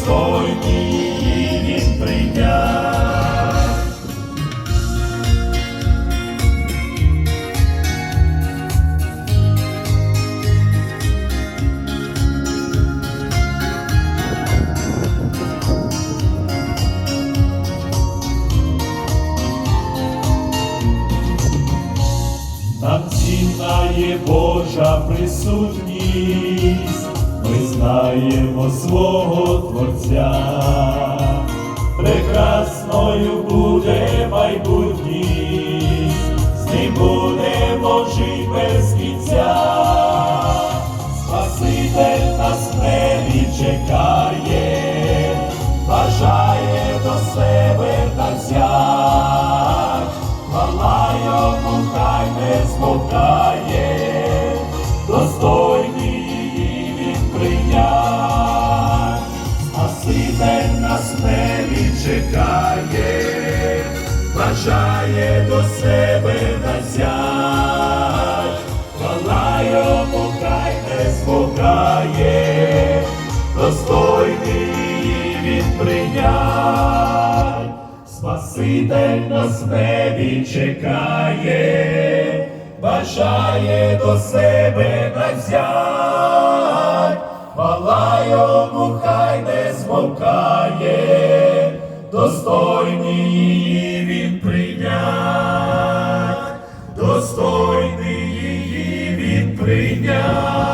достойний її він прийняв. Нам цінна є Божа присутність, ми Знаємо свого Творця, прекрасною буде майбутність, з ним будемо жити без кінця, Спаситель нас небі чекає, бажає до себе та взять. Хвала йому хай не змовкає, нас небі чекає, бажає до себе назять. Хвала йому хай не змовкає, достойний він прийнять. Спаситель нас небі чекає, бажає до себе назять, шукає, достойний її він прийняв, достойний її він прийняв.